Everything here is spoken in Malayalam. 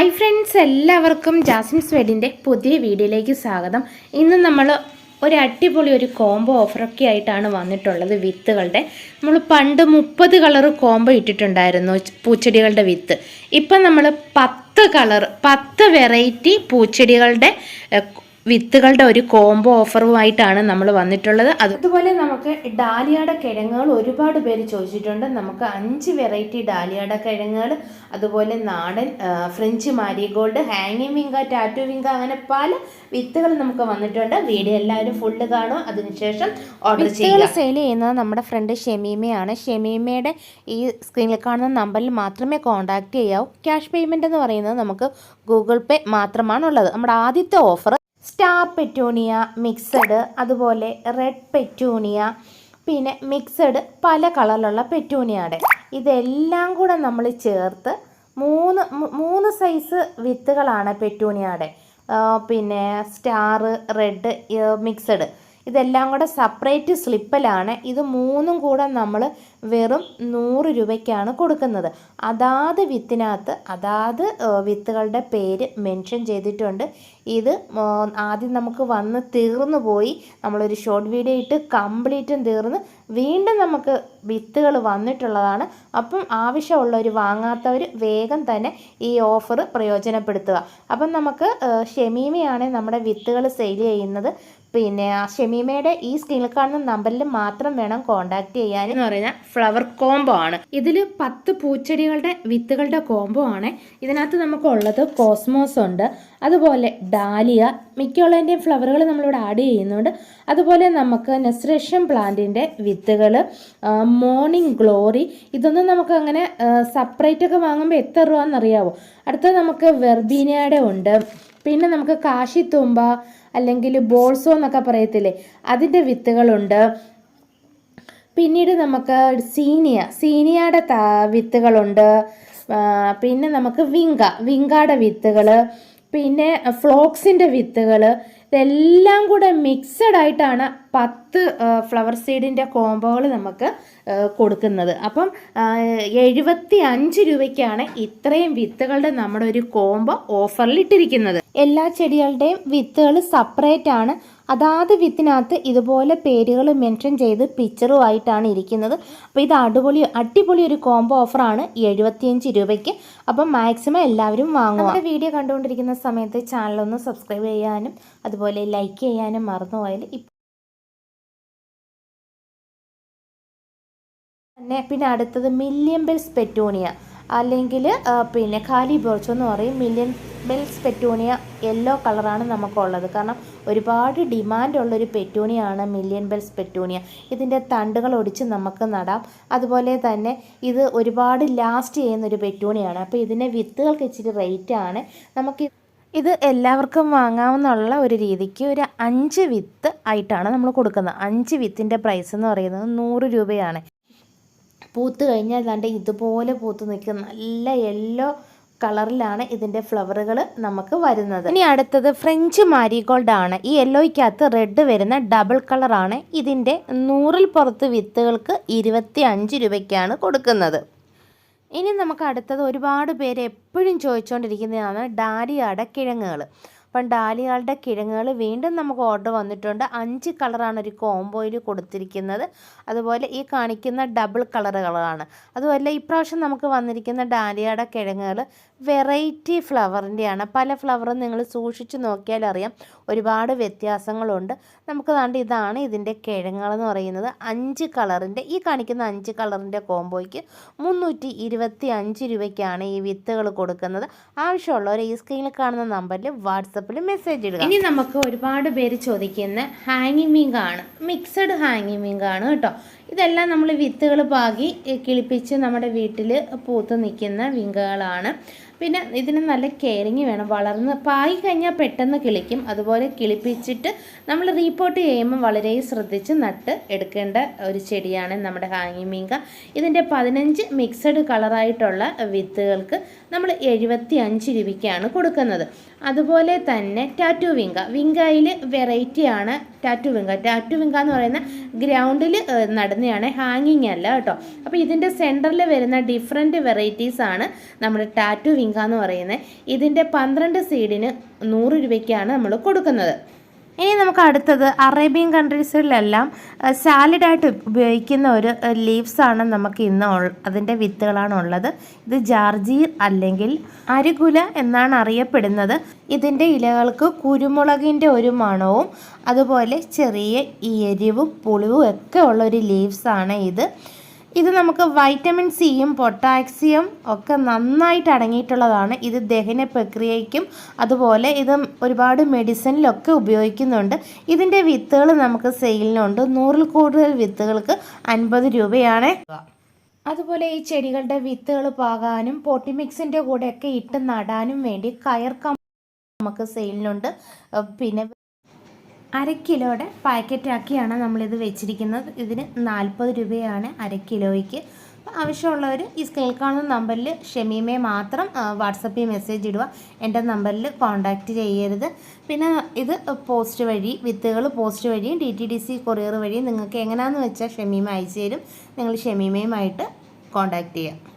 ഹായ് ഫ്രണ്ട്സ് എല്ലാവർക്കും ജാസ്മിൻസ് വെഡിന്റെ പുതിയ വീഡിയോയിലേക്ക് സ്വാഗതം. ഇന്ന് നമ്മൾ ഒരു അടിപൊളി ഒരു കോംബോ ഓഫറൊക്കെ ആയിട്ടാണ് വന്നിട്ടുള്ളത് വിത്തുകളുടെ. നമ്മൾ പണ്ട് മുപ്പത് കളർ കോംബോ ഇട്ടിട്ടുണ്ടായിരുന്നു പൂച്ചെടികളുടെ വിത്ത്. ഇപ്പം നമ്മൾ പത്ത് കളർ പത്ത് വെറൈറ്റി പൂച്ചെടികളുടെ വിത്തുകളുടെ ഒരു കോംബോ ഓഫറുമായിട്ടാണ് നമ്മൾ വന്നിട്ടുള്ളത്. അതുപോലെ നമുക്ക് ഡാലിയാട കിഴങ്ങുകൾ ഒരുപാട് പേര് ചോദിച്ചിട്ടുണ്ട്. നമുക്ക് അഞ്ച് വെറൈറ്റി ഡാലിയാട കിഴങ്ങുകൾ അതുപോലെ നാടൻ ഫ്രഞ്ച് മാരിഗോൾഡ് ഹാങ്ങിങ് വിങ്ക ടാറ്റു വിങ്ക അങ്ങനെ പല വിത്തുകൾ നമുക്ക് വന്നിട്ടുണ്ട്. വീഡിയോ എല്ലാവരും ഫുള്ള് കാണും അതിനുശേഷം ഓർഡർ ചെയ്യുക. സെയിൽ ചെയ്യുന്നത് നമ്മുടെ ഫ്രണ്ട് ഷെമീമയാണ്. ഷെമീമയുടെ ഈ സ്ക്രീനിൽ കാണുന്ന നമ്പറിൽ മാത്രമേ കോൺടാക്ട് ചെയ്യാവൂ. ക്യാഷ് പേയ്മെന്റ് എന്ന് പറയുന്നത് നമുക്ക് ഗൂഗിൾ പേ മാത്രമാണുള്ളത്. നമ്മുടെ ആദ്യത്തെ ഓഫർ സ്റ്റാർ പെറ്റൂണിയ മിക്സഡ് അതുപോലെ റെഡ് പെറ്റൂണിയ പിന്നെ മിക്സഡ് പല കളറിലുള്ള പെറ്റൂണിയയുടെ ഇതെല്ലാം കൂടെ നമ്മൾ ചേർത്ത് മൂന്ന് മൂന്ന് സൈസ് വിത്തുകളാണ് പെറ്റൂണിയയുടെ പിന്നെ സ്റ്റാർ റെഡ് മിക്സഡ്. ഇതെല്ലാം കൂടെ സെപ്പറേറ്റ് സ്ലിപ്പിലാണ് ഇത് മൂന്നും കൂടെ നമ്മൾ വെറും നൂറ് രൂപയ്ക്കാണ് കൊടുക്കുന്നത്. അതാത് വിത്തിനകത്ത് അതാത് വിത്തുകളുടെ പേര് മെൻഷൻ ചെയ്തിട്ടുണ്ട്. ഇത് ആദ്യം നമുക്ക് വന്ന് തീർന്നു പോയി. നമ്മളൊരു ഷോർട്ട് വീഡിയോ ഇട്ട് കംപ്ലീറ്റും തീർന്ന് വീണ്ടും നമുക്ക് വിത്തുകൾ വന്നിട്ടുള്ളതാണ്. അപ്പം ആവശ്യമുള്ളവർ വാങ്ങാത്തവർ വേഗം തന്നെ ഈ ഓഫർ പ്രയോജനപ്പെടുത്തുക. അപ്പം നമുക്ക് ഷെമീമയാണ് നമ്മുടെ വിത്തുകൾ സെയിൽ ചെയ്യുന്നത്. പിന്നെ ഷെമീമയുടെ ഈ സ്ക്രീനിൽ കാണുന്ന നമ്പറിൽ മാത്രം വേണം കോൺടാക്ട് ചെയ്യാൻ. എന്ന് പറയുന്ന ഫ്ലവർ കോംബോ ആണ്. ഇതിൽ പത്ത് പൂച്ചെടികളുടെ വിത്തുകളുടെ കോംബോ ആണ്. ഇതിനകത്ത് നമുക്കുള്ളത് കോസ്മോസ് ഉണ്ട്. അതുപോലെ ഡാലിയ മിക്കുള്ളതിന്റെയും ഫ്ലവറുകൾ നമ്മളിവിടെ ആഡ് ചെയ്യുന്നുണ്ട്. അതുപോലെ നമുക്ക് നെസ്രേഷൻ പ്ലാന്റിന്റെ വിത്തുകൾ മോർണിംഗ് ഗ്ലോറി ഇതൊന്നും നമുക്ക് അങ്ങനെ സെപ്പറേറ്റ് ഒക്കെ വാങ്ങുമ്പോൾ എത്ര രൂപ എന്നറിയാവോ അടുത്തത് നമുക്ക് വെർബീനയുടെ ഉണ്ട്. പിന്നെ നമുക്ക് കാശിത്തുമ്പ അല്ലെങ്കിൽ ബോൾസോ എന്നൊക്കെ പറയത്തില്ലേ? അതിന്റെ വിത്തുകളുണ്ട്. പിന്നീട് നമുക്ക് സീനിയ സീനിയയുടെ വിത്തുകളുണ്ട്. പിന്നെ നമുക്ക് വിങ്ക വിങ്കയുടെ വിത്തുകൾ പിന്നെ ഫ്ലോക്സിന്റെ വിത്തുകൾ ഇതെല്ലാം കൂടെ മിക്സഡ് ആയിട്ടാണ് പത്ത് ഫ്ലവർ സീഡിന്റെ കോംബോകൾ നമുക്ക് കൊടുക്കുന്നത്. അപ്പം എഴുപത്തി അഞ്ച് രൂപയ്ക്കാണ് ഇത്രയും വിത്തുകളുടെ നമ്മുടെ ഒരു കോംബോ ഓഫറിൽ ഇട്ടിരിക്കുന്നത്. എല്ലാ ചെടികളുടെയും വിത്തുകൾ സെപ്പറേറ്റ് ആണ്. അതാത് വിത്തിനകത്ത് ഇതുപോലെ പേരുകൾ മെൻഷൻ ചെയ്ത് പിക്ചറുമായിട്ടാണ് ഇരിക്കുന്നത്. അപ്പോൾ ഇത് അടിപൊളി അടിപൊളി ഒരു കോംബോ ഓഫറാണ് എഴുപത്തിയഞ്ച് രൂപയ്ക്ക്. അപ്പം മാക്സിമം എല്ലാവരും വാങ്ങുക. നമ്മുടെ വീഡിയോ കണ്ടുകൊണ്ടിരിക്കുന്ന സമയത്ത് ചാനലൊന്ന് സബ്സ്ക്രൈബ് ചെയ്യാനും അതുപോലെ ലൈക്ക് ചെയ്യാനും മറന്നുപോയാൽ ഇപ്പം പിന്നെ പിന്നെ അടുത്തത് മില്യൻ ബെൽസ് പെറ്റൂണിയ അല്ലെങ്കിൽ പിന്നെ ഖാലി ബോർച്ചോ എന്ന് പറയും. മില്യൻ ബെൽസ് പെറ്റൂണിയ യെല്ലോ കളറാണ് നമുക്കുള്ളത്. കാരണം ഒരുപാട് ഡിമാൻഡുള്ളൊരു പെറ്റൂണിയാണ് മില്യൻ ബെൽസ് പെറ്റൂണിയ ഇതിന്റെ തണ്ടുകൾ ഒടിച്ച് നമുക്ക് നടാം. അതുപോലെ തന്നെ ഇത് ഒരുപാട് ലാസ്റ്റ് ചെയ്യുന്നൊരു പെറ്റൂണിയാണ് അപ്പോൾ ഇതിന്റെ വിത്തുകൾക്ക് ഇച്ചിരി റേറ്റാണ് നമുക്ക് ഇത് എല്ലാവർക്കും വാങ്ങാവുന്നുള്ള ഒരു രീതിക്ക് ഒരു അഞ്ച് വിത്ത് ആയിട്ടാണ് നമ്മൾ കൊടുക്കുന്നത്. അഞ്ച് വിത്തിന്റെ പ്രൈസ് എന്ന് പറയുന്നത് നൂറ് രൂപയാണ്. പൂത്ത് കഴിഞ്ഞാൽ ദാണ്ട് ഇതുപോലെ പൂത്ത് നിൽക്കുന്ന നല്ല യെല്ലോ കളറിലാണ് ഇതിന്റെ ഫ്ലവറുകൾ നമുക്ക് വരുന്നത്. ഇനി അടുത്തത് ഫ്രഞ്ച് മാരിഗോൾഡ് ആണ്. ഈ യെല്ലോയ്ക്കകത്ത് റെഡ് വരുന്ന ഡബിൾ കളറാണ് ഇതിന്റെ നൂറിൽ പുറത്ത് വിത്തുകൾക്ക് ഇരുപത്തി അഞ്ച് രൂപയ്ക്കാണ് കൊടുക്കുന്നത്. ഇനി നമുക്ക് അടുത്തത് ഒരുപാട് പേര് എപ്പോഴും ചോദിച്ചുകൊണ്ടിരിക്കുന്നതാണ് ഡാലിയയുടെ കിഴങ്ങുകൾ അപ്പം ഡാലിയകളുടെ കിഴങ്ങുകൾ വീണ്ടും നമുക്ക് ഓർഡർ വന്നിട്ടുണ്ട്. അഞ്ച് കളറാണ് ഒരു കോംബോയിൽ കൊടുത്തിരിക്കുന്നത്. അതുപോലെ ഈ കാണിക്കുന്ന ഡബിൾ കളറുകളാണ് അതുപോലെ ഇപ്രാവശ്യം നമുക്ക് വന്നിരിക്കുന്ന ഡാലിയയുടെ കിഴങ്ങുകൾ വെറൈറ്റി ഫ്ലവറിന്റെയാണ് പല ഫ്ലവറും നിങ്ങൾ സൂക്ഷിച്ച് നോക്കിയാൽ അറിയാം. ഒരുപാട് വ്യത്യാസങ്ങളുണ്ട്. നമുക്ക് ദാണ്ട് ഇതാണ് ഇതിന്റെ കിഴങ്ങുകളെന്ന് പറയുന്നത്. അഞ്ച് കളറിന്റെ ഈ കാണിക്കുന്ന അഞ്ച് കളറിന്റെ കോംബോയ്ക്ക് മുന്നൂറ്റി ഇരുപത്തി അഞ്ച് രൂപയ്ക്കാണ് ഈ വിത്തുകൾ കൊടുക്കുന്നത്. ആവശ്യമുള്ളവർ ഈ സ്ക്രീനിൽ കാണുന്ന നമ്പറിൽ വാട്സപ്പിൽ മെസ്സേജ് ഇടുക. ഇനി നമുക്ക് ഒരുപാട് പേര് ചോദിക്കുന്ന ഹാങ്ങിങ് ആണ്. മിക്സഡ് ഹാങ്ങിങ് ആണ് കേട്ടോ. ഇതെല്ലാം നമ്മൾ വിത്തുകൾ പാകി കിളിപ്പിച്ച് നമ്മുടെ വീട്ടിൽ പൂത്ത് നിൽക്കുന്ന വിങ്കകളാണ്. പിന്നെ ഇതിന് നല്ല കെയറിങ് വേണം. വളർന്ന് പായി കഴിഞ്ഞാൽ പെട്ടെന്ന് കിളിക്കും. അതുപോലെ കിളിപ്പിച്ചിട്ട് നമ്മൾ റീപ്പോർട്ട് ചെയ്യുമ്പോൾ വളരെ ശ്രദ്ധിച്ച് നട്ട് എടുക്കേണ്ട ഒരു ചെടിയാണ് നമ്മുടെ ഹാങ്ങിമീങ്ക ഇതിന്റെ പതിനഞ്ച് മിക്സഡ് കളറായിട്ടുള്ള വിത്തുകൾക്ക് നമ്മൾ എഴുപത്തി അഞ്ച് രൂപയ്ക്കാണ് കൊടുക്കുന്നത്. അതുപോലെ തന്നെ ടാറ്റു വിങ്ക. വിങ്കയിൽ വെറൈറ്റിയാണ് ടാറ്റു വിങ്ക ടാറ്റു വിങ്ക എന്ന് പറയുന്ന ഗ്രൗണ്ടിൽ നടുന്നതാണ് ഹാങ്ങിങ് അല്ല കേട്ടോ. അപ്പോൾ ഇതിന്റെ സെന്ററിൽ വരുന്ന ഡിഫറെന്റ് വെറൈറ്റീസ് ആണ് നമ്മുടെ ടാറ്റു വിങ്ക എന്ന് പറയുന്നത്. ഇതിന്റെ പന്ത്രണ്ട് സീഡിന് നൂറ് രൂപയ്ക്കാണ് നമ്മൾ കൊടുക്കുന്നത്. ഇനി നമുക്ക് അടുത്തത് അറേബ്യൻ കൺട്രീസിലെല്ലാം സാലഡായിട്ട് ഉപയോഗിക്കുന്ന ഒരു ലീവ്സാണ് നമുക്ക് ഇന്ന് അതിന്റെ വിത്തുകളാണ് ഉള്ളത്. ഇത് ജാർജീർ അല്ലെങ്കിൽ അരികുല എന്നാണ് അറിയപ്പെടുന്നത്. ഇതിന്റെ ഇലകൾക്ക് കുരുമുളകിന്റെ ഒരു മണവും അതുപോലെ ചെറിയ എരിവും പുളിവും ഒക്കെ ഉള്ള ഒരു ലീവ്സ് ആണ് ഇത്. ഇത് നമുക്ക് വൈറ്റമിൻ സിയും പൊട്ടാസ്യം ഒക്കെ നന്നായിട്ട് അടങ്ങിയിട്ടുള്ളതാണ്. ഇത് ദഹന പ്രക്രിയയ്ക്കും അതുപോലെ ഇത് ഒരുപാട് മെഡിസിനിലൊക്കെ ഉപയോഗിക്കുന്നുണ്ട്. ഇതിന്റെ വിത്തുകൾ നമുക്ക് സെയിലിനുണ്ട് നൂറിൽ കൂടുതൽ വിത്തുകൾക്ക് അൻപത് രൂപയാണ്. അതുപോലെ ഈ ചെടികളുടെ വിത്തുകൾ പാകാനും പോട്ടിമിക്സിന്റെ കൂടെയൊക്കെ ഇട്ട് നടാനും വേണ്ടി കയർ നമുക്ക് സെയിലിനുണ്ട് പിന്നെ അര കിലോയുടെ പാക്കറ്റാക്കിയാണ് നമ്മളിത് വെച്ചിരിക്കുന്നത്. ഇതിന് നാൽപ്പത് രൂപയാണ് അര കിലോയ്ക്ക്. ആവശ്യമുള്ളവർ ഈ സ്ക്രീനിൽ കാണുന്ന നമ്പറിൽ ഷമീമയെ മാത്രം വാട്സപ്പിൽ മെസ്സേജ് ഇടുക. എന്റെ നമ്പറിൽ കോൺടാക്റ്റ് ചെയ്യരുത്. പിന്നെ ഇത് പോസ്റ്റ് വഴി വിത്തുകൾ പോസ്റ്റ് വഴിയും D T D C courier വഴിയും നിങ്ങൾക്ക് എങ്ങനെയാണെന്ന് വെച്ചാൽ ഷമീമ അയച്ചു തരും. നിങ്ങൾ ഷമീമയുമായിട്ട് കോൺടാക്റ്റ് ചെയ്യുക